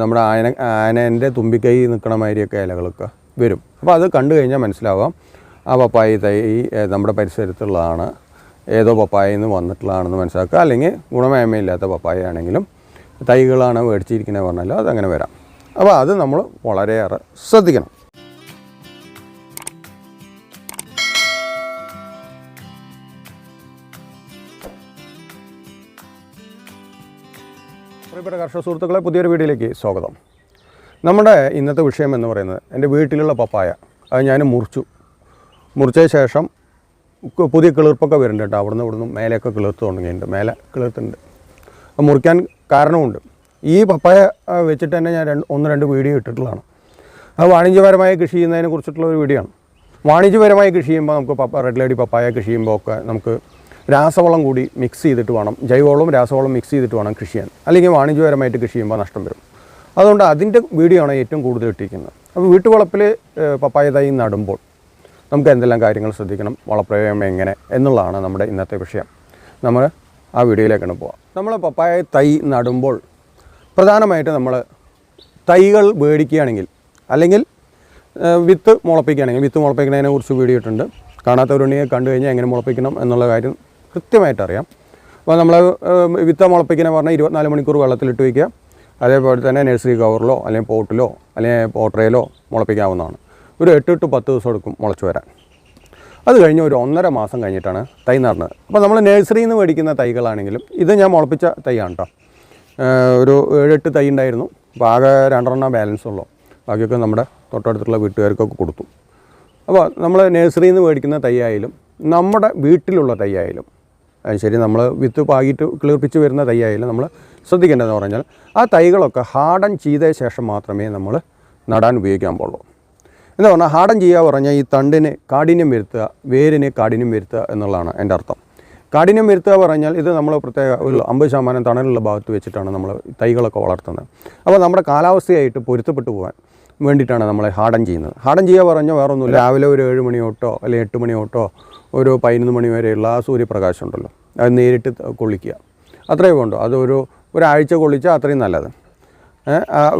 നമ്മുടെ ആന ആനേന്റെ തുമ്പിക്കൈ നിൽക്കണ മാതിരിയൊക്കെ ഇലകളൊക്കെ വരും. അപ്പോൾ അത് കണ്ടു കഴിഞ്ഞാൽ മനസ്സിലാവാം. ആ പപ്പായ തൈ നമ്മുടെ പരിസരത്തുള്ളതാണ്. ഏതോ പപ്പായയിൽ നിന്ന് വന്നിട്ടുള്ളതാണെന്ന് മനസ്സിലാക്കുക. അല്ലെങ്കിൽ ഗുണമേന്മയില്ലാത്ത പപ്പായ ആണെങ്കിലും തൈകളാണ് മേടിച്ചിരിക്കുന്നത് പറഞ്ഞാലോ അതങ്ങനെ വരാം. അപ്പോൾ അത് നമ്മൾ വളരെയേറെ ശ്രദ്ധിക്കണം. പ്രിയപ്പെട്ട കർഷക സുഹൃത്തുക്കളെ പുതിയൊരു വീഡിയോയിലേക്ക് സ്വാഗതം. നമ്മുടെ ഇന്നത്തെ വിഷയം എന്ന് പറയുന്നത് എന്റെ വീട്ടിലുള്ള പപ്പായ. അത് ഞാൻ മുറിച്ചു. മുറിച്ച ശേഷം പുതിയ കിളിർപ്പൊക്കെ വരുന്നുണ്ട് കേട്ടോ. അവിടുന്ന് ഇവിടുന്ന് മേലെയൊക്കെ കിളിർത്ത് തുടങ്ങിയിട്ടുണ്ട്. മേലെ കിളിർത്തുണ്ട് മുറിക്കാൻ കാരണമുണ്ട് ഈ പപ്പായ വെച്ചിട്ട് തന്നെ ഞാൻ രണ്ട് ഒന്ന് രണ്ട് വീഡിയോ ഇട്ടിട്ടുള്ളതാണ്. അത് വാണിജ്യപരമായി കൃഷി ചെയ്യുന്നതിനെ കുറിച്ചിട്ടുള്ള ഒരു വീഡിയോ ആണ്. വാണിജ്യപരമായി കൃഷി ചെയ്യുമ്പോൾ നമുക്ക് പപ്പ റെഡ് ലേഡി പപ്പായ കൃഷി ചെയ്യുമ്പോൾ ഒക്കെ നമുക്ക് രാസവളം കൂടി മിക്സ് ചെയ്തിട്ട് വേണം. ജൈവവളവും രാസവളവും മിക്സ് ചെയ്തിട്ട് വേണം കൃഷി ചെയ്യാൻ. അല്ലെങ്കിൽ വാണിജ്യപരമായിട്ട് കൃഷി ചെയ്യുമ്പോൾ നഷ്ടം വരും. അതുകൊണ്ട് അതിന്റെ വീഡിയോ ആണ് ഏറ്റവും കൂടുതൽ ഇട്ടിരിക്കുന്നത്. അപ്പോൾ വീട്ടുവളപ്പിൽ പപ്പായ തൈ നടുമ്പോൾ നമുക്ക് എന്തെല്ലാം കാര്യങ്ങൾ ശ്രദ്ധിക്കണം വളപ്രയോഗം എങ്ങനെ എന്നുള്ളതാണ് നമ്മുടെ ഇന്നത്തെ വിഷയം. നമ്മൾ ആ വീഡിയോയിലേക്കാണ് പോവാം നമ്മൾ പപ്പായ തൈ നടുമ്പോൾ പ്രധാനമായിട്ട് നമ്മൾ തൈകൾ മേടിക്കുകയാണെങ്കിൽ അല്ലെങ്കിൽ വിത്ത് മുളപ്പിക്കുകയാണെങ്കിൽ വിത്ത് മുളപ്പിക്കുന്നതിനെ കുറിച്ച് വീഡിയോ ഇട്ടുണ്ട് കാണാത്തവരുണ്ടെങ്കിൽ കണ്ടു കഴിഞ്ഞാൽ എങ്ങനെ മുളപ്പിക്കണം എന്നുള്ള കാര്യം കൃത്യമായിട്ട് അറിയാം അപ്പോൾ നമ്മൾ വിത്ത മുളപ്പിക്കുന്ന പറഞ്ഞാൽ ഇരുപത്തിനാല് മണിക്കൂർ വെള്ളത്തിലിട്ട് വയ്ക്കുക. അതേപോലെ തന്നെ നഴ്സറി കവറിലോ അല്ലെങ്കിൽ പോട്ടിലോ അല്ലെങ്കിൽ പോട്ടറയിലോ മുളപ്പിക്കാവുന്നതാണ്. ഒരു എട്ട് ടു പത്ത് ദിവസം എടുക്കും മുളച്ച് വരാൻ. അത് കഴിഞ്ഞ് ഒരു ഒന്നര മാസം കഴിഞ്ഞിട്ടാണ് തൈ നടുന്നത്. അപ്പോൾ നമ്മൾ നഴ്സറിയിൽ നിന്ന് മേടിക്കുന്ന തൈകളാണെങ്കിലും ഇത് ഞാൻ മുളപ്പിച്ച തൈയാണ് കേട്ടോ ഒരു ഏഴെട്ട് തൈ ഉണ്ടായിരുന്നു. അപ്പോൾ ആകെ രണ്ടെണ്ണം ബാലൻസ് ഉള്ളൂ. ബാക്കിയൊക്കെ നമ്മുടെ തൊട്ടടുത്തുള്ള വീട്ടുകാർക്കൊക്കെ കൊടുത്തു. അപ്പോൾ നമ്മൾ നഴ്സറിയിൽ നിന്ന് മേടിക്കുന്ന തൈ ആയാലും നമ്മുടെ വീട്ടിലുള്ള തൈ ആയാലും ശരി നമ്മൾ വിത്ത് പാകിയിട്ട് കിളിർപ്പിച്ച് വരുന്ന തൈ ആയാലും നമ്മൾ ശ്രദ്ധിക്കേണ്ടതെന്ന് പറഞ്ഞാൽ ആ തൈകളൊക്കെ ഹാർഡൻ ചെയ്ത ശേഷം മാത്രമേ നമ്മൾ നടാൻ ഉപയോഗിക്കാൻ പാടുള്ളൂ. എന്ന് പറഞ്ഞാൽ ഹാർഡൻ ചെയ്യുക പറഞ്ഞാൽ ഈ തണ്ടിന് കാഠിന്യം വരുത്തുക വേരിന് കാഠിന്യം വരുത്തുക എന്നുള്ളതാണ് എന്റെ അർത്ഥം. കാഠിന്യം വരുത്തുക പറഞ്ഞാൽ ഇത് നമ്മൾ പ്രത്യേക ഒരു അമ്പത് ശതമാനം തണലുള്ള ഭാഗത്ത് വെച്ചിട്ടാണ് നമ്മൾ തൈകളൊക്കെ വളർത്തുന്നത്. അപ്പോൾ നമ്മുടെ കാലാവസ്ഥയായിട്ട് പൊരുത്തപ്പെട്ടു പോകാൻ വേണ്ടിയിട്ടാണ് നമ്മളെ ഹാർഡൻ ചെയ്യുന്നത്. ഹാർഡൻ ചെയ്യുക പറഞ്ഞാൽ വേറെ ഒന്നുമില്ല രാവിലെ ഒരു ഏഴ് മണി തൊട്ടോ അല്ലെങ്കിൽ എട്ട് മണി തൊട്ടോ ഒരു പതിനൊന്ന് മണി വരെയുള്ള ആ സൂര്യപ്രകാശം ഉണ്ടല്ലോ. അത് നേരിട്ട് കൊള്ളിക്കുക. അത്രയേ വേണ്ടു. അതൊരു ഒരാഴ്ച കൊള്ളിച്ചാൽ അത്രയും നല്ലത്.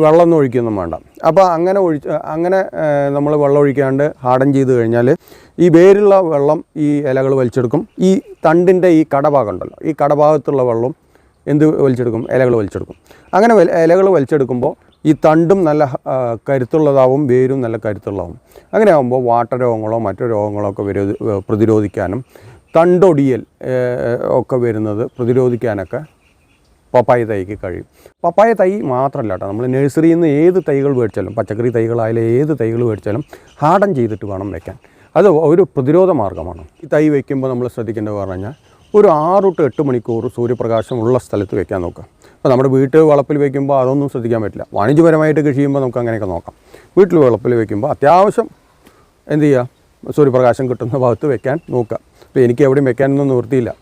വെള്ളമൊന്നും ഒഴിക്കൊന്നും വേണ്ട. അപ്പോൾ അങ്ങനെ ഒഴിച്ച് അങ്ങനെ നമ്മൾ വെള്ളം ഒഴിക്കാണ്ട് ഹാർഡൻ ചെയ്ത് കഴിഞ്ഞാൽ ഈ വേരുള്ള വെള്ളം ഈ ഇലകൾ വലിച്ചെടുക്കും. ഈ തണ്ടിന്റെ ഈ കടഭാഗം ഉണ്ടല്ലോ. ഈ കടഭാഗത്തുള്ള വെള്ളം എന്ത് വലിച്ചെടുക്കും? ഇലകൾ വലിച്ചെടുക്കും. അങ്ങനെ ഇലകൾ വലിച്ചെടുക്കുമ്പോൾ ഈ തണ്ടും നല്ല കരുത്തുള്ളതാവും വേരും നല്ല കരുത്തുള്ളതാവും. അങ്ങനെ ആകുമ്പോൾ വാട്ട രോഗങ്ങളോ മറ്റു രോഗങ്ങളോ ഒക്കെ വരോ പ്രതിരോധിക്കാനും തണ്ടൊടിയൽ ഒക്കെ വരുന്നത് പ്രതിരോധിക്കാനൊക്കെ പപ്പായ തൈക്ക് കഴിയും. പപ്പായ തൈ മാത്രമല്ല കേട്ടോ നമ്മൾ നഴ്സറിയിൽ നിന്ന് ഏത് തൈകൾ മേടിച്ചാലും പച്ചക്കറി തൈകളായാലും ഏത് തൈകൾ മേടിച്ചാലും ഹാർഡൻ ചെയ്തിട്ട് വേണം വെക്കാൻ. അത് ഒരു പ്രതിരോധ മാർഗമാണ് ഈ തൈ വയ്ക്കുമ്പോൾ നമ്മൾ ശ്രദ്ധിക്കേണ്ടത് പറഞ്ഞു കഴിഞ്ഞാൽ ഒരു ആറ് ടു എട്ട് മണിക്കൂർ സൂര്യപ്രകാശമുള്ള സ്ഥലത്ത് വെക്കാൻ നോക്കുക. അപ്പോൾ നമ്മുടെ വീട്ട് വളപ്പിൽ വെക്കുമ്പോൾ അതൊന്നും ശ്രദ്ധിക്കാൻ പറ്റില്ല. വാണിജ്യപരമായിട്ട് കൃഷി ചെയ്യുമ്പോൾ നമുക്ക് അങ്ങനെയൊക്കെ നോക്കാം. വീട്ടിൽ വളപ്പിൽ വെക്കുമ്പോൾ അത്യാവശ്യം എന്ത് ചെയ്യുക? സൂര്യപ്രകാശം കിട്ടുന്ന ഭാഗത്ത് വെക്കാൻ നോക്കുക. അപ്പോൾ എനിക്ക് എവിടെയും വെക്കാനൊന്നും നിവൃത്തിയില്ല.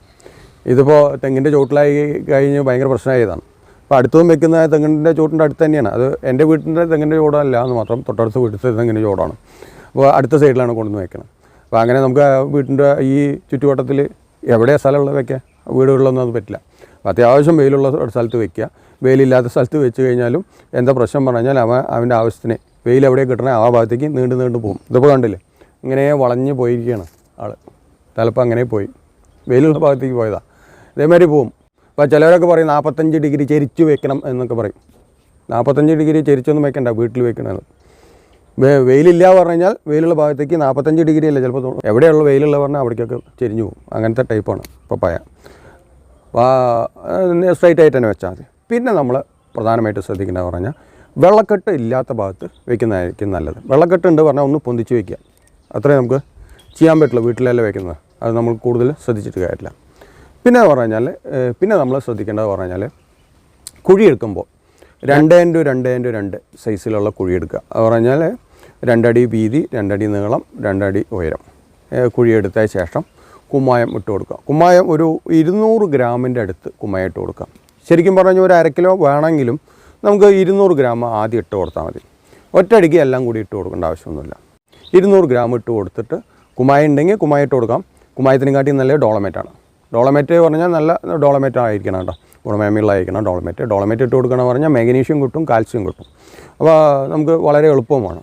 ഇതിപ്പോൾ തെങ്ങിന്റെ ചോട്ടിലായി കഴിഞ്ഞ് ഭയങ്കര പ്രശ്നമായതാണ്. അപ്പോൾ അടുത്തും വെക്കുന്ന തെങ്ങിന്റെ ചോട്ടിന്റെ അടുത്ത് തന്നെയാണ്. അത് എന്റെ വീട്ടിന്റെ തെങ്ങിന്റെ ചോടല്ല എന്ന് മാത്രം തൊട്ടടുത്ത് വീട്ടിലത്തെ തെങ്ങിന്റെ ചോടാണ് അപ്പോൾ അടുത്ത സൈഡിലാണ് കൊണ്ടുവന്ന് വെക്കുന്നത് അപ്പോൾ അങ്ങനെ നമുക്ക് വീട്ടിന്റെ ഈ ചുറ്റുവട്ടത്തിൽ എവിടെയാണ് സ്ഥലമുള്ളത് വെക്കാൻ വീടുകളിലൊന്നും അത് പറ്റില്ല. അത്യാവശ്യം വെയിലുള്ള സ്ഥലത്ത് വെക്കുക വെയിലില്ലാത്ത സ്ഥലത്ത് വെച്ച് കഴിഞ്ഞാലും എന്താ പ്രശ്നം പറഞ്ഞാൽ അവ അവൻ അവന്റെ ആവശ്യത്തിന് വെയിൽ എവിടെ കിട്ടണേ ആ ഭാഗത്തേക്ക് നീണ്ടു നീണ്ടു പോകും ഇതിപ്പോൾ കണ്ടില്ലേ? ഇങ്ങനെ വളഞ്ഞ് പോയിരിക്കുകയാണ് ആൾ തലപ്പം അങ്ങനെ പോയി. വെയിലുള്ള ഭാഗത്തേക്ക് പോയതാ. ഇതേമാതിരി പോവും. അപ്പോൾ ചിലവരൊക്കെ പറയും നാൽപ്പത്തഞ്ച് ഡിഗ്രി ചെരിച്ച് വെക്കണം എന്നൊക്കെ പറയും. നാൽപ്പത്തഞ്ച് ഡിഗ്രി ചെരിച്ചൊന്നും വെക്കണ്ട വീട്ടിൽ വെക്കണത്. വെ- വെയിലില്ല പറഞ്ഞു കഴിഞ്ഞാൽ വെയിലുള്ള ഭാഗത്തേക്ക് നാൽപ്പത്തഞ്ച് ഡിഗ്രി അല്ല ചിലപ്പോൾ എവിടെയുള്ള വെയിലുള്ള പറഞ്ഞാൽ അവിടേക്കൊക്കെ ചെരിഞ്ഞു പോകും. അങ്ങനത്തെ ടൈപ്പാണ് പപ്പായ സ്ട്രൈറ്റ് ആയിട്ട് തന്നെ വെച്ചാൽ മതി. പിന്നെ നമ്മൾ പ്രധാനമായിട്ട് ശ്രദ്ധിക്കേണ്ടത് പറഞ്ഞാൽ വെള്ളക്കെട്ട് ഇല്ലാത്ത ഭാഗത്ത് വെക്കുന്നതായിരിക്കും നല്ലത്. വെള്ളക്കെട്ട് ഉണ്ട് പറഞ്ഞാൽ ഒന്ന് പൊന്തിച്ച് വെക്കുക. അത്രേ നമുക്ക് ചെയ്യാൻ പറ്റുള്ളൂ വീട്ടിലല്ല വെക്കുന്നത്. അത് നമ്മൾ കൂടുതൽ ശ്രദ്ധിച്ചിട്ട് കാര്യമില്ല. പിന്നെ പറഞ്ഞാൽ പിന്നെ നമ്മൾ ശ്രദ്ധിക്കേണ്ടത് പറഞ്ഞാൽ കുഴിയെടുക്കുമ്പോൾ രണ്ട് ഇന്റു രണ്ട് ഇന്റു രണ്ട് സൈസിലുള്ള കുഴിയെടുക്കുക അത് പറഞ്ഞാൽ രണ്ടടി വീതി രണ്ടടി നീളം രണ്ടടി ഉയരം. കുഴിയെടുത്ത ശേഷം കുമ്മായം ഇട്ട് കൊടുക്കുക. കുമ്മായം ഒരു ഇരുന്നൂറ് ഗ്രാമിന്റെ അടുത്ത് കുമ്മായം ഇട്ട് കൊടുക്കുക. ശരിക്കും പറഞ്ഞാൽ ഒരു അര കിലോ വേണമെങ്കിലും നമുക്ക് ഇരുന്നൂറ് ഗ്രാം ആദ്യം ഇട്ട് കൊടുത്താൽ മതി. ഒറ്റയടിക്ക് എല്ലാം കൂടി ഇട്ട് കൊടുക്കേണ്ട ആവശ്യമൊന്നുമില്ല. ഇരുന്നൂറ് ഗ്രാം ഇട്ട് കൊടുത്തിട്ട് കുമ്മായം ഉണ്ടെങ്കിൽ കുമ്മായം ഇട്ട് കൊടുക്കാം. കുമ്മായത്തിനെക്കാട്ടി നല്ല ഡോളമേറ്റാണ് ഡോളമേറ്റ് പറഞ്ഞാൽ നല്ല ഡോളമേറ്റ് ആയിരിക്കണം കേട്ടോ. ഗുണമേന്മയുള്ളതായിരിക്കണം ഡോളമേറ്റ്. ഡോളമേറ്റ് ഇട്ട് കൊടുക്കണമെന്ന് പറഞ്ഞാൽ മാഗ്നീഷ്യം കിട്ടും കാൽസ്യം കിട്ടും. അപ്പോൾ നമുക്ക് വളരെ എളുപ്പവുമാണ്.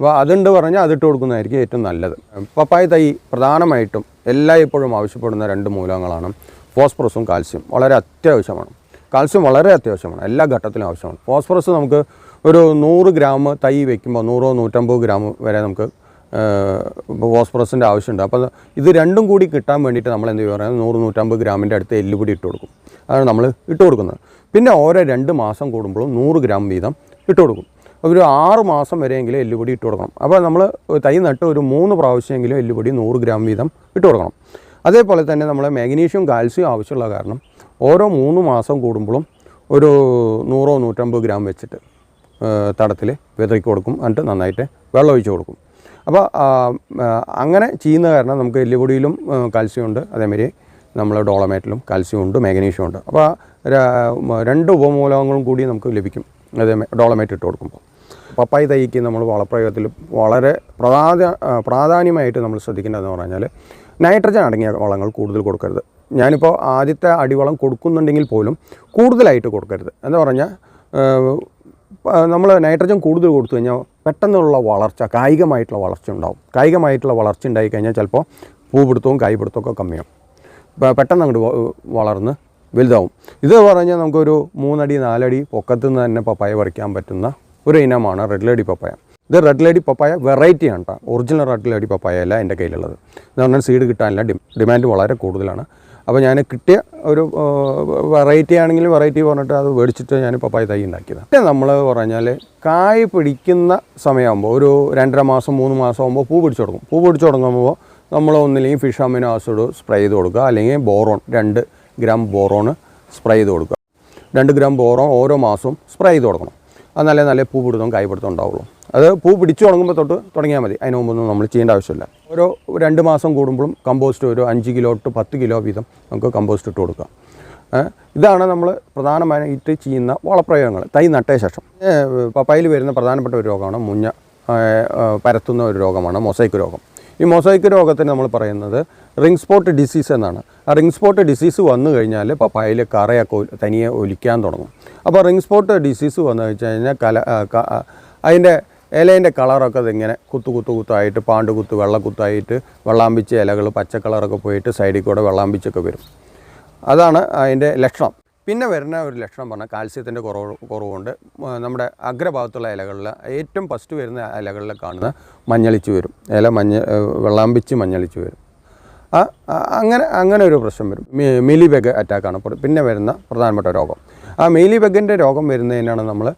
അപ്പോൾ അതുണ്ട് പറഞ്ഞാൽ അതിട്ട് കൊടുക്കുന്നതായിരിക്കും ഏറ്റവും നല്ലത്. പപ്പായ തൈ പ്രധാനമായിട്ടും എല്ലാ എല്ലായ്പ്പോഴും ആവശ്യപ്പെടുന്ന രണ്ട് മൂലകങ്ങളാണ് ഫോസ്ഫറസും കാൽസ്യം. വളരെ അത്യാവശ്യമാണ്. കാൽസ്യം വളരെ അത്യാവശ്യമാണ്. എല്ലാ ഘട്ടത്തിലും ആവശ്യമാണ്. ഫോസ്ഫറസ് നമുക്ക് ഒരു നൂറ് ഗ്രാം തൈ വയ്ക്കുമ്പോൾ നൂറോ നൂറ്റമ്പത് ഗ്രാം വരെ നമുക്ക് ഫോസ്ഫറസിന്റെ ആവശ്യമുണ്ട്. അപ്പോൾ ഇത് രണ്ടും കൂടി കിട്ടാൻ വേണ്ടിയിട്ട് നമ്മൾ എന്ത് പറയുന്നത്? നൂറ് നൂറ്റമ്പത് ഗ്രാമിന്റെ അടുത്ത് എല്ലുപൊടി ഇട്ട് കൊടുക്കും. അതാണ് നമ്മൾ ഇട്ട് കൊടുക്കുന്നത്. പിന്നെ ഓരോ രണ്ട് മാസം കൂടുമ്പോഴും നൂറ് ഗ്രാം വീതം ഇട്ട് കൊടുക്കും. ഒരു ആറ് മാസം വരെയെങ്കിലും എല്ലുപൊടി ഇട്ട് കൊടുക്കണം. അപ്പോൾ നമ്മൾ തൈ നട്ട് ഒരു മൂന്ന് പ്രാവശ്യമെങ്കിലും എല്ലുപൊടി നൂറ് ഗ്രാം വീതം ഇട്ട് കൊടുക്കണം. അതേപോലെ തന്നെ നമ്മൾ മാഗ്നീഷ്യം കാൽസ്യം ആവശ്യമുള്ള കാരണം ഓരോ മൂന്ന് മാസം കൂടുമ്പോഴും ഒരു നൂറോ നൂറ്റമ്പത് ഗ്രാം വെച്ചിട്ട് തടത്തിൽ വിതറി കൊടുക്കും. എന്നിട്ട് നന്നായിട്ട് വെള്ളം ഒഴിച്ച് കൊടുക്കും. അപ്പോൾ അങ്ങനെ ചെയ്യുന്ന കാരണം നമുക്ക് എല്ലുപൊടിയിലും കാൽസ്യം ഉണ്ട്. അതേമാതിരി നമ്മൾ ഡോളമേറ്റിലും മാഗ്നീഷ്യം ഉണ്ട്. അപ്പോൾ രണ്ട് ഉപമൂലകങ്ങളും കൂടി നമുക്ക് ലഭിക്കും. അതേ ഡോളമേറ്റ് ഇട്ട് കൊടുക്കുമ്പോൾ. പപ്പായ തൈക്ക് നമ്മൾ വളപ്രയോഗത്തിൽ വളരെ പ്രധാന പ്രാധാന്യമായിട്ട് നമ്മൾ ശ്രദ്ധിക്കേണ്ടതെന്ന് പറഞ്ഞാൽ നൈട്രജൻ അടങ്ങിയ വളങ്ങൾ കൂടുതൽ കൊടുക്കരുത്. ഞാനിപ്പോൾ ആദ്യത്തെ അടിവളം കൊടുക്കുന്നുണ്ടെങ്കിൽ പോലും കൂടുതലായിട്ട് കൊടുക്കരുത്. എന്ന് പറഞ്ഞാൽ നമ്മൾ നൈട്രജൻ കൂടുതൽ കൊടുത്തു കഴിഞ്ഞാൽ പെട്ടെന്നുള്ള വളർച്ച കായികമായിട്ടുള്ള വളർച്ച ഉണ്ടാവും. കായികമായിട്ടുള്ള വളർച്ച ഉണ്ടായി കഴിഞ്ഞാൽ ചിലപ്പോൾ പൂപിടുത്തവും കായ്പിടുത്തവും ഒക്കെ കമ്മിയാവും. പെട്ടെന്ന് അങ്ങോട്ട് വളർന്ന് വലുതാവും. ഇത് പറഞ്ഞാൽ നമുക്കൊരു മൂന്നടി നാലടി പൊക്കത്തുനിന്ന് തന്നെ പപ്പായ പറിക്കാൻ പറ്റുന്ന ഒരു ഇനമാണ് റെഡ് ലേഡി പപ്പായ ഇത് റെഡ് ലേഡി പപ്പായ വെറൈറ്റിയാണ് കേട്ടോ ഒറിജിനൽ റെഡ് ലേഡി പപ്പായ അല്ല എന്റെ കയ്യിലുള്ളത്. എന്ന് പറഞ്ഞാൽ സീഡ് കിട്ടാനില്ല ഡിമാൻഡ് വളരെ കൂടുതലാണ്. അപ്പോൾ ഞാൻ കിട്ടിയ ഒരു വെറൈറ്റി ആണെങ്കിൽ വെറൈറ്റി പറഞ്ഞിട്ട് അത് മേടിച്ചിട്ട് ഞാൻ പപ്പായ തൈ ഉണ്ടാക്കിയത്. പിന്നെ നമ്മൾ പറഞ്ഞാൽ കായ് പിടിക്കുന്ന സമയമാകുമ്പോൾ ഒരു രണ്ടര മാസം മൂന്ന് മാസം ആകുമ്പോൾ പൂ പിടിച്ചു തുടങ്ങും. പൂ പിടിച്ചു തുടങ്ങുമ്പോൾ നമ്മൾ ഒന്നില്ലെങ്കിൽ ഫിഷ് അമിനോ ആസിഡ് സ്പ്രേ ചെയ്ത് കൊടുക്കുക. അല്ലെങ്കിൽ ബോറോൺ രണ്ട് ഗ്രാം ബോറോൺ സ്പ്രേ ചെയ്ത് കൊടുക്കുക. രണ്ട് ഗ്രാം ബോറോൺ ഓരോ മാസവും സ്പ്രേ ചെയ്ത് കൊടുക്കണം. അത് നല്ല നല്ല പൂ പിടുത്തവും കായ്പിടുത്തം ഉണ്ടാവുള്ളൂ. അത് പൂ പിടിച്ചു തുടങ്ങുമ്പോൾ തൊട്ട് തുടങ്ങിയാൽ മതി. അതിന് മുമ്പൊന്നും നമ്മൾ ചെയ്യേണ്ട ആവശ്യമില്ല. ഓരോ രണ്ട് മാസം കൂടുമ്പോഴും കമ്പോസ്റ്റ് ഒരു അഞ്ച് കിലോ ടു പത്ത് കിലോ വീതം നമുക്ക് കമ്പോസ്റ്റ് ഇട്ട് കൊടുക്കാം. ഇതാണ് നമ്മൾ പ്രധാനമായിട്ട് ചെയ്യുന്ന വളപ്രയോഗങ്ങൾ. തൈ നട്ടയ ശേഷം. പപ്പായിൽ വരുന്ന പ്രധാനപ്പെട്ട ഒരു രോഗമാണ് മുഞ്ഞ പരത്തുന്ന ഒരു രോഗമാണ് മൊസൈക്ക് രോഗം. ഈ മൊസൈക്ക് രോഗത്തിന് നമ്മൾ പറയുന്നത് റിംഗ് സ്പോട്ട് ഡിസീസ് എന്നാണ്. ആ റിംഗ് സ്പോട്ട് ഡിസീസ് വന്നു കഴിഞ്ഞാൽ പപ്പായയിൽ കറയൊക്കെ തനിയെ ഒലിക്കാൻ തുടങ്ങും. അപ്പോൾ റിംഗ് സ്പോട്ട് ഡിസീസ് വന്നു വെച്ച് കഴിഞ്ഞാൽ കല അതിന്റെ ഇലേന്റെ കളറൊക്കെ ഇതിങ്ങനെ കുത്തു കുത്തു കുത്തായിട്ട് പാണ്ട് കുത്ത് വെള്ളക്കുത്തായിട്ട് വെള്ളാമ്പിച്ച് ഇലകൾ പച്ച കളറൊക്കെ പോയിട്ട് സൈഡിൽ കൂടെ വെള്ളാമ്പിച്ചൊക്കെ വരും. അതാണ് അതിന്റെ ലക്ഷണം. പിന്നെ വരുന്ന ഒരു ലക്ഷണം പറഞ്ഞാൽ കാൽസ്യത്തിന്റെ കുറവ് കുറവുകൊണ്ട് നമ്മുടെ അഗ്രഭാഗത്തുള്ള ഇലകളിൽ ഏറ്റവും ഫസ്റ്റ് വരുന്ന ഇലകളിൽ കാണുന്ന മഞ്ഞളിച്ച് വരും. ഇല മഞ്ഞ വെള്ളാമ്പിച്ച് മഞ്ഞളിച്ച് വരും. ആ അങ്ങനെ അങ്ങനെ ഒരു പ്രശ്നം വരും. മീലി ബെഗ് അറ്റാക്കാണ് പിന്നെ വരുന്ന പ്രധാനപ്പെട്ട രോഗം. ആ മീലി ബെഗിന്റെ രോഗം വരുന്നതിനാണ് നമ്മൾ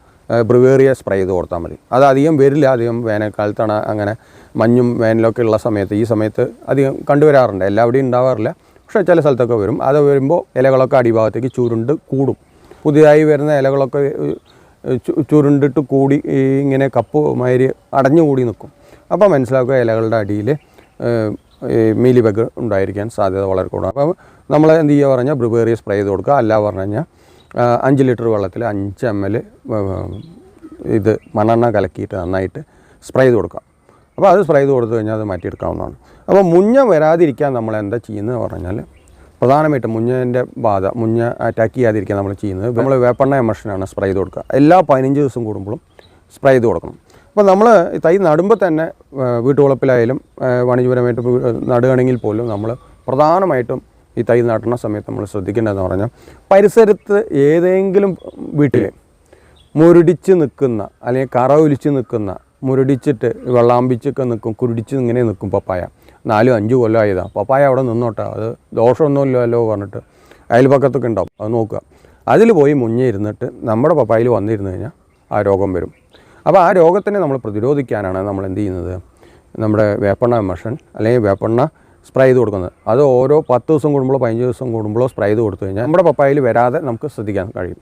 ബ്രിവേറിയ സ്പ്രേ ചെയ്ത് കൊടുത്താൽ മതി. അത് അധികം വരില്ല. അധികം വേനൽക്കാലത്താണ് അങ്ങനെ മഞ്ഞും വേനലൊക്കെ ഉള്ള സമയത്ത്. ഈ സമയത്ത് അധികം കണ്ടുവരാറുണ്ട്. എല്ലാവിടെയും ഉണ്ടാവാറില്ല. പക്ഷേ ചില സ്ഥലത്തൊക്കെ വരും. അത് വരുമ്പോൾ ഇലകളൊക്കെ അടിഭാഗത്തേക്ക് ചുരുണ്ട് കൂടും. പുതിയതായി വരുന്ന ഇലകളൊക്കെ ചുരുണ്ടിട്ട് കൂടി ഇങ്ങനെ കപ്പ് മാതിരി അടഞ്ഞുകൂടി നിൽക്കും. അപ്പോൾ മനസ്സിലാക്കുക ഇലകളുടെ അടിയിൽ മീലി ബഗ് ഉണ്ടായിരിക്കാൻ സാധ്യത വളരെ കൂടുതലാണ് അപ്പം നമ്മൾ എന്ത് ചെയ്യുക പറഞ്ഞാൽ ബ്രിബേറിയ സ്പ്രേ ചെയ്ത് കൊടുക്കുക. അല്ല പറഞ്ഞു കഴിഞ്ഞാൽ അഞ്ച് ലിറ്റർ വെള്ളത്തിൽ അഞ്ച് എം എൽ ഇത് മണ്ണെണ്ണ കലക്കിയിട്ട് നന്നായിട്ട് സ്പ്രേ ചെയ്ത് കൊടുക്കുക. അപ്പോൾ അത് സ്പ്രേ ചെയ്ത് കൊടുത്തു കഴിഞ്ഞാൽ അത് മാറ്റിയെടുക്കാവുന്നതാണ്. അപ്പോൾ മുഞ്ഞ വരാതിരിക്കാൻ നമ്മൾ എന്താ ചെയ്യുന്നത് പറഞ്ഞാൽ പ്രധാനമായിട്ടും മുഞ്ഞന്റെ ബാധ മുഞ്ഞ അറ്റാക്ക് ചെയ്യാതിരിക്കാൻ നമ്മൾ ചെയ്യുന്നത് നമ്മൾ വേപ്പെണ്ണ എമർഷനാണ് സ്പ്രേ ചെയ്ത് കൊടുക്കുക. എല്ലാ പതിനഞ്ച് ദിവസം കൂടുമ്പോഴും സ്പ്രേ ചെയ്ത് കൊടുക്കണം. അപ്പോൾ നമ്മൾ തൈ നടുമ്പോൾ തന്നെ വീട്ടുവളപ്പിലായാലും വാണിജ്യപരമായിട്ട് നടുകയാണെങ്കിൽ പോലും നമ്മൾ പ്രധാനമായിട്ടും ഈ തൈ നടുന്ന സമയത്ത് നമ്മൾ ശ്രദ്ധിക്കേണ്ടതെന്ന് പറഞ്ഞാൽ പരിസരത്ത് ഏതെങ്കിലും വീട്ടിൽ മുരടിച്ച് നിൽക്കുന്ന അല്ലെങ്കിൽ കറ ഒലിച്ച് നിൽക്കുന്ന മുരടിച്ചിട്ട് വെള്ളാമ്പിച്ചൊക്കെ നിൽക്കും കുരുടിച്ച് ഇങ്ങനെ നിൽക്കും പപ്പായ. നാലും അഞ്ച് കൊല്ലമായതാണ് പപ്പായ അവിടെ നിന്നോട്ടെ. അത് ദോഷമൊന്നുമില്ലല്ലോ പറഞ്ഞിട്ട് അയൽപക്കത്തൊക്കെ ഉണ്ടാവും. അത് നോക്കുക. അതിൽ പോയി മുന്നേ ഇരുന്നിട്ട് നമ്മുടെ പപ്പായയിൽ വന്നിരുന്നു കഴിഞ്ഞാൽ ആ രോഗം വരും. അപ്പോൾ ആ രോഗത്തിനെ നമ്മൾ പ്രതിരോധിക്കാനാണ് നമ്മൾ എന്ത് ചെയ്യുന്നത്? നമ്മുടെ വേപ്പെണ്ണ മെഷൻ അല്ലെങ്കിൽ വേപ്പെണ്ണ സ്പ്രേ ചെയ്ത് കൊടുക്കുന്നത്. അത് ഓരോ പത്ത് ദിവസം കൂടുമ്പോഴോ പതിനഞ്ച് ദിവസം കൂടുമ്പോഴോ സ്പ്രേ ചെയ്ത് കൊടുത്തു കഴിഞ്ഞാൽ നമ്മുടെ പപ്പായയിൽ വരാതെ നമുക്ക് ശ്രദ്ധിക്കാൻ കഴിയും.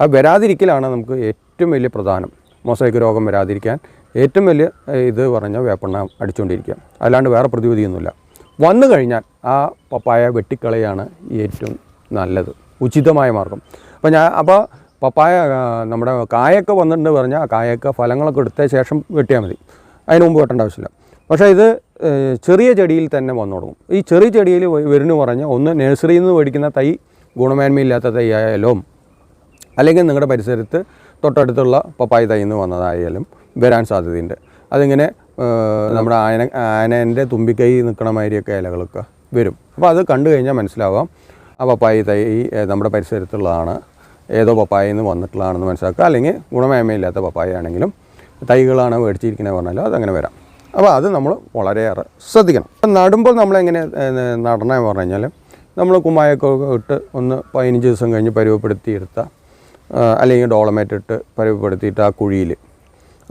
ആ വരാതിരിക്കലാണ് നമുക്ക് ഏറ്റവും വലിയ പ്രധാനം. മൊസൈക്ക് രോഗം വരാതിരിക്കാൻ ഏറ്റവും വലിയ ഇത് പറഞ്ഞാൽ വേപ്പെണ്ണ അടിച്ചുകൊണ്ടിരിക്കുക അല്ലാണ്ട് വേറെ പ്രതിവിധിയൊന്നുമില്ല. വന്നു കഴിഞ്ഞാൽ ആ പപ്പായ വെട്ടിക്കളയാണ് ഏറ്റവും നല്ലത്. ഉചിതമായ മാർഗം. അപ്പോൾ ഞാൻ അപ്പോൾ പപ്പായ നമ്മുടെ കായൊക്കെ വന്നിട്ടുണ്ട് പറഞ്ഞാൽ ആ കായൊക്കെ ഫലങ്ങളൊക്കെ എടുത്ത ശേഷം വെട്ടിയാൽ മതി. അതിന് മുമ്പ് വെട്ടേണ്ട ആവശ്യമില്ല. പക്ഷേ ഇത് ചെറിയ ചെടിയിൽ തന്നെ വന്നു തുടങ്ങും. ഈ ചെറിയ ചെടിയിൽ വരുന്നു പറഞ്ഞാൽ ഒന്ന് നഴ്സറിയിൽ നിന്ന് മേടിക്കുന്ന തൈ ഗുണമേന്മയില്ലാത്ത തൈ ആയാലും അല്ലെങ്കിൽ നിങ്ങളുടെ പരിസരത്ത് തൊട്ടടുത്തുള്ള പപ്പായ തൈ നിന്ന് വന്നതായാലും വരാൻ സാധ്യതയുണ്ട്. അതിങ്ങനെ നമ്മുടെ ആന ആനേന്റെ തുമ്പിക്കൈ നിൽക്കണ മാതിരിയൊക്കെ ഇലകളൊക്കെ വരും. അപ്പോൾ അത് കണ്ടു കഴിഞ്ഞാൽ മനസ്സിലാവാം. ആ പപ്പായ തൈ നമ്മുടെ പരിസരത്തുള്ളതാണ്. ഏതോ പപ്പായയിൽ നിന്ന് വന്നിട്ടുള്ളതാണെന്ന് മനസ്സിലാക്കുക. അല്ലെങ്കിൽ ഗുണമേന്മയില്ലാത്ത പപ്പായ ആണെങ്കിലും തൈകളാണ് മേടിച്ചിരിക്കുന്നത് പറഞ്ഞാലും അതങ്ങനെ വരാം. അപ്പോൾ അത് നമ്മൾ വളരെയേറെ ശ്രദ്ധിക്കണം. അപ്പം നടുമ്പോൾ നമ്മളെങ്ങനെ നടണമെന്ന് പറഞ്ഞു കഴിഞ്ഞാൽ നമ്മൾ കുമ്മായൊക്കെ ഇട്ട് ഒന്ന് പതിനഞ്ച് ദിവസം കഴിഞ്ഞ് പരുവപ്പെടുത്തിയെടുത്ത അല്ലെങ്കിൽ ഡോളമേറ്റ് ഇട്ട് പരുവപ്പെടുത്തിയിട്ട് ആ കുഴിയിൽ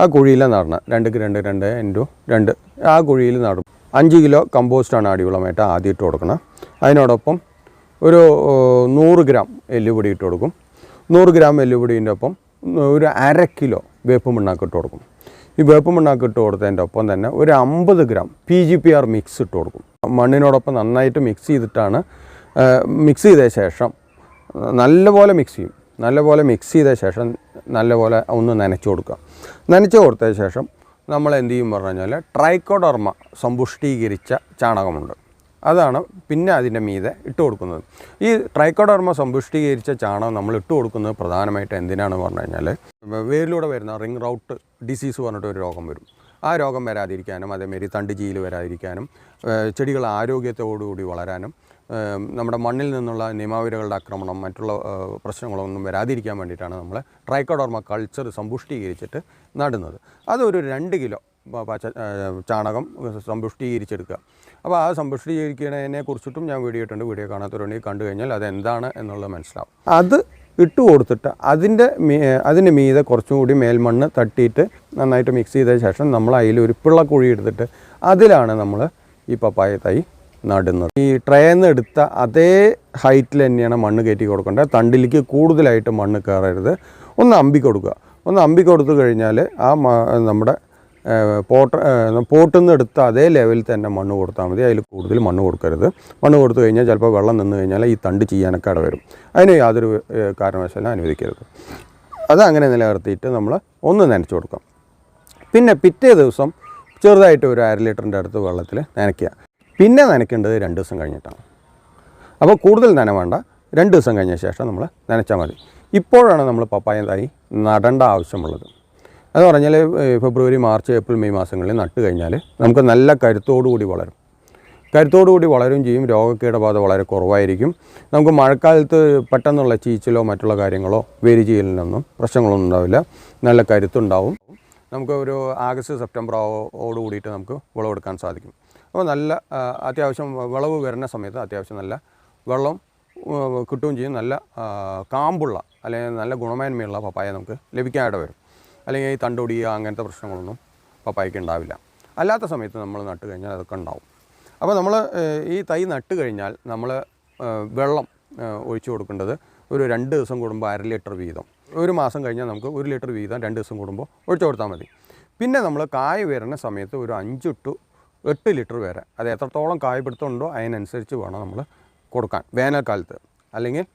ആ കുഴിയിൽ നടണം രണ്ടുക്ക് രണ്ട് രണ്ട് ഇന്റു രണ്ട്. ആ കുഴിയിൽ നടും അഞ്ച് കിലോ കമ്പോസ്റ്റാണ് അടിവളമായിട്ട് ആദ്യം ഇട്ട് കൊടുക്കണം. അതിനോടൊപ്പം ഒരു നൂറ് ഗ്രാം എല്ലുപൊടി ഇട്ട് കൊടുക്കും. നൂറ് ഗ്രാം എല്ലുപൊടീന്റെ ഒപ്പം ഒരു അര കിലോ വേപ്പ് മണ്ണാക്ക് ഇട്ട് കൊടുക്കും. ഈ വേപ്പ് മണ്ണാക്ക് ഇട്ട് കൊടുത്തതിന്റെ ഒപ്പം തന്നെ ഒരു അമ്പത് gram P G P R mix ഇട്ട് കൊടുക്കും. മണ്ണിനോടൊപ്പം നന്നായിട്ട് മിക്സ് ചെയ്തിട്ടാണ് മിക്സ് ചെയ്ത ശേഷം നല്ലപോലെ മിക്സ് ചെയ്യും. നല്ലപോലെ മിക്സ് ചെയ്ത ശേഷം നല്ലപോലെ ഒന്ന് നനച്ചു കൊടുക്കുക. നനച്ചു കൊടുത്ത ശേഷം നമ്മൾ എന്ത് ചെയ്യും പറഞ്ഞു കഴിഞ്ഞാൽ ട്രൈക്കോഡർമ സമ്പുഷ്ടീകരിച്ച ചാണകമുണ്ട്. അതാണ് പിന്നെ അതിന്റെ മീതെ ഇട്ട് കൊടുക്കുന്നത്. ഈ ട്രൈക്കോഡർമ സമ്പുഷ്ടീകരിച്ച ചാണകം നമ്മൾ ഇട്ട് കൊടുക്കുന്നത് പ്രധാനമായിട്ട് എന്തിനാണെന്ന് പറഞ്ഞു കഴിഞ്ഞാൽ വേരിലൂടെ വരുന്ന റിംഗ് റൗട്ട് ഡിസീസ് പറഞ്ഞിട്ട് ഒരു രോഗം വരും. ആ രോഗം വരാതിരിക്കാനും അതേമാതിരി തണ്ടുചീൽ വരാതിരിക്കാനും ഏഹ് ചെടികൾ ആരോഗ്യത്തോടുകൂടി വളരാനും നമ്മുടെ മണ്ണിൽ നിന്നുള്ള നിമാവിരകളുടെ ആക്രമണം മറ്റുള്ള പ്രശ്നങ്ങളൊന്നും വരാതിരിക്കാൻ വേണ്ടിയിട്ടാണ് നമ്മൾ ട്രൈക്കോഡോർമ കൾച്ചർ സമ്പുഷ്ടീകരിച്ചിട്ട് നടുന്നത്. അതൊരു രണ്ട് കിലോ പച്ച ചാണകം സമ്പുഷ്ടീകരിച്ചെടുക്കുക. അപ്പോൾ ആ സമ്പുഷ്ടീകരിക്കുന്നതിനെ കുറിച്ചിട്ടും ഞാൻ വീഡിയോ ഇട്ടുണ്ട് വീഡിയോ കാണാത്തവരുണ്ടെങ്കിൽ കണ്ടു കഴിഞ്ഞാൽ അതെന്താണ് എന്നുള്ളത് മനസ്സിലാവും. അത് ഇട്ട് കൊടുത്തിട്ട് അതിന്റെ അതിന് മീതെ കുറച്ചും കൂടി മേൽമണ്ണ് തട്ടിയിട്ട് നന്നായിട്ട് മിക്സ് ചെയ്ത ശേഷം നമ്മൾ അതിൽ ഒരു പിള്ളക്കുഴി എടുത്തിട്ട് അതിലാണ് നമ്മൾ ഈ പപ്പായ തൈ നടുന്നത്. ഈ ട്രേന്ന് എടുത്ത അതേ ഹൈറ്റിൽ തന്നെയാണ് മണ്ണ് കയറ്റി കൊടുക്കേണ്ടത്. തണ്ടിലേക്ക് കൂടുതലായിട്ട് മണ്ണ് കയറരുത്. ഒന്ന് അമ്പി കൊടുക്കുക. ഒന്ന് അമ്പി കൊടുത്തു കഴിഞ്ഞാൽ ആ നമ്മുടെ പോട്ട് പോട്ടിൽ നിന്ന് എടുത്ത അതേ ലെവലിൽ തന്നെ മണ്ണ് കൊടുത്താൽ മതി. അതിൽ കൂടുതൽ മണ്ണ് കൊടുക്കരുത്. മണ്ണ് കൊടുത്തു കഴിഞ്ഞാൽ ചിലപ്പോൾ വെള്ളം നിന്ന് കഴിഞ്ഞാൽ ഈ തണ്ട് ചെയ്യാനൊക്കെ ഇട വരും. അതിന് യാതൊരു കാരണവശാലും അനുവദിക്കരുത്. അത് അങ്ങനെ നിലനിർത്തിയിട്ട് നമ്മൾ ഒന്ന് നനച്ച് കൊടുക്കാം. പിന്നെ പിറ്റേ ദിവസം ചെറുതായിട്ട് ഒരു അര ലിറ്ററിന്റെ അടുത്ത് വെള്ളത്തിൽ നനയ്ക്കുക. പിന്നെ നനയ്ക്കേണ്ടത് രണ്ട് ദിവസം കഴിഞ്ഞിട്ടാണ്. അപ്പോൾ കൂടുതൽ നന വേണ്ട. രണ്ട് ദിവസം കഴിഞ്ഞ ശേഷം നമ്മൾ നനച്ചാൽ മതി. ഇപ്പോഴാണ് നമ്മൾ പപ്പായ തൈ നടേണ്ട ആവശ്യമുള്ളത്. എന്ന് പറഞ്ഞാൽ ഫെബ്രുവരി മാർച്ച് ഏപ്രിൽ മെയ് മാസങ്ങളിൽ നട്ട് കഴിഞ്ഞാൽ നമുക്ക് നല്ല കരുത്തോടുകൂടി വളരും. കരുത്തോടുകൂടി വളരും ചെയ്യും. രോഗകീടബാധ വളരെ കുറവായിരിക്കും. നമുക്ക് മഴക്കാലത്ത് പെട്ടെന്നുള്ള ചീച്ചിലോ മറ്റുള്ള കാര്യങ്ങളോ വേരി ചെയ്യലിനൊന്നും പ്രശ്നങ്ങളൊന്നും ഉണ്ടാവില്ല. നല്ല കരുത്തുണ്ടാവും. നമുക്ക് ഒരു ആഗസ്റ്റ് സെപ്റ്റംബർ ഓട് കൂടിയിട്ട് നമുക്ക് വിളവെടുക്കാൻ സാധിക്കും. അപ്പോൾ നല്ല അത്യാവശ്യം വിളവ് വരുന്ന സമയത്ത് അത്യാവശ്യം നല്ല വെള്ളം കിട്ടുകയും ചെയ്യും. നല്ല കാമ്പുള്ള അല്ലെങ്കിൽ നല്ല ഗുണമേന്മയുള്ള പപ്പായ നമുക്ക് ലഭിക്കാനായിട്ട് വരും. അല്ലെങ്കിൽ ഈ തണ്ടൊടിയുക അങ്ങനത്തെ പ്രശ്നങ്ങളൊന്നും പപ്പായക്ക് ഉണ്ടാവില്ല. അല്ലാത്ത സമയത്ത് നമ്മൾ നട്ട് കഴിഞ്ഞാൽ അതൊക്കെ ഉണ്ടാവും. അപ്പോൾ നമ്മൾ ഈ തൈ നട്ട് കഴിഞ്ഞാൽ നമ്മൾ വെള്ളം ഒഴിച്ചു കൊടുക്കേണ്ടത് ഒരു രണ്ട് ദിവസം കൂടുമ്പോൾ അര ലിറ്റർ വീതം. ഒരു മാസം കഴിഞ്ഞാൽ നമുക്ക് ഒരു ലിറ്റർ വീതം രണ്ട് ദിവസം കൂടുമ്പോൾ ഒഴിച്ചു കൊടുത്താൽ മതി. പിന്നെ നമ്മൾ കായ് വരുന്ന സമയത്ത് ഒരു അഞ്ച് ടു എട്ട് ലിറ്റർ വരെ അത് എത്രത്തോളം കായ പിടുത്തമുണ്ടോ അതിനനുസരിച്ച് വേണം നമ്മൾ കൊടുക്കാൻ. വേനൽക്കാലത്ത്. അല്ലെങ്കിൽ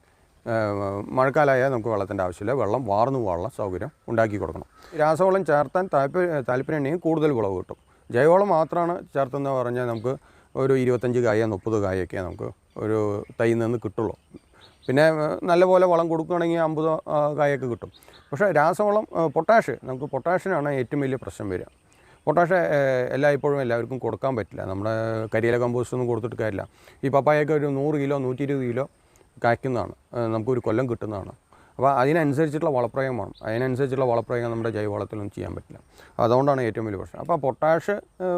മഴക്കാലമായാൽ നമുക്ക് വെള്ളത്തിന്റെ ആവശ്യമില്ല. വെള്ളം വാർന്നു പോകാനുള്ള സൗകര്യം ഉണ്ടാക്കി കൊടുക്കണം. രാസവളം ചേർത്താൻ താല്പര്യ താല്പര്യം ഉണ്ടെങ്കിൽ കൂടുതൽ വിളവ് കിട്ടും. ജൈവവളം മാത്രമാണ് ചേർത്തെന്ന് പറഞ്ഞാൽ നമുക്ക് ഒരു ഇരുപത്തഞ്ച് കായ മുപ്പത് കായൊക്കെ നമുക്ക് ഒരു തൈ നിന്ന് കിട്ടുള്ളൂ. പിന്നെ നല്ലപോലെ വളം കൊടുക്കുകയാണെങ്കിൽ അമ്പത് കായൊക്കെ കിട്ടും. പക്ഷേ രാസവളം പൊട്ടാഷ് നമുക്ക് പൊട്ടാഷിനാണ് ഏറ്റവും വലിയ പ്രശ്നം വരിക. പൊട്ടാഷ് എല്ലാ എല്ലായ്പ്പോഴും എല്ലാവർക്കും കൊടുക്കാൻ പറ്റില്ല. നമ്മുടെ കരിയില കമ്പോസ്റ്റ് ഒന്നും കൊടുത്തിട്ട് കാര്യമില്ല. ഈ പപ്പായൊക്കെ ഒരു നൂറ് കിലോ നൂറ്റി ഇരുപത് കിലോ കായ്ക്കുന്നതാണ് നമുക്കൊരു കൊല്ലം കിട്ടുന്നതാണ്. അപ്പോൾ അതിനനുസരിച്ചിട്ടുള്ള വളപ്രയോഗം വേണം അതിനനുസരിച്ചുള്ള വളപ്രയോഗം നമ്മുടെ ജൈവവളത്തിലൊന്നും ചെയ്യാൻ പറ്റില്ല. അതുകൊണ്ടാണ് ഏറ്റവും വലിയ പ്രശ്നം. അപ്പോൾ പൊട്ടാഷ്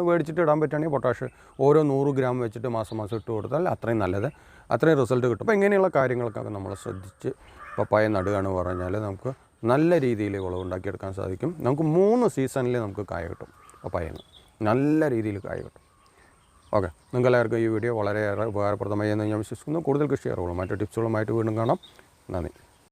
മേടിച്ചിട്ട് ഇടാൻ പറ്റുകയാണെങ്കിൽ പൊട്ടാഷ് ഓരോ നൂറ് ഗ്രാം വെച്ചിട്ട് മാസം മാസം ഇട്ട് കൊടുത്താൽ അത്രയും നല്ലത്. അത്രയും റിസൾട്ട് കിട്ടും. അപ്പോൾ ഇങ്ങനെയുള്ള കാര്യങ്ങൾക്കൊക്കെ നമ്മൾ ശ്രദ്ധിച്ച് പപ്പായ നടുകയാണ് പറഞ്ഞാൽ നമുക്ക് നല്ല രീതിയിൽ വിളവുണ്ടാക്കിയെടുക്കാൻ സാധിക്കും. നമുക്ക് മൂന്ന് സീസണിൽ നമുക്ക് കായ കിട്ടും പപ്പായന്ന് നല്ല രീതിയിൽ കായ കിട്ടും. ഓക്കെ. നിങ്ങൾക്ക് എല്ലാവർക്കും ഈ വീഡിയോ വളരെയേറെ ഉപകാരപ്രദമായി എന്ന് ഞാൻ വിശ്വസിക്കുന്നു. കൂടുതൽ കൃഷി അറിവുകളും മറ്റു ടിപ്സുകളുമായിട്ട് വീണ്ടും കാണാം. നന്ദി.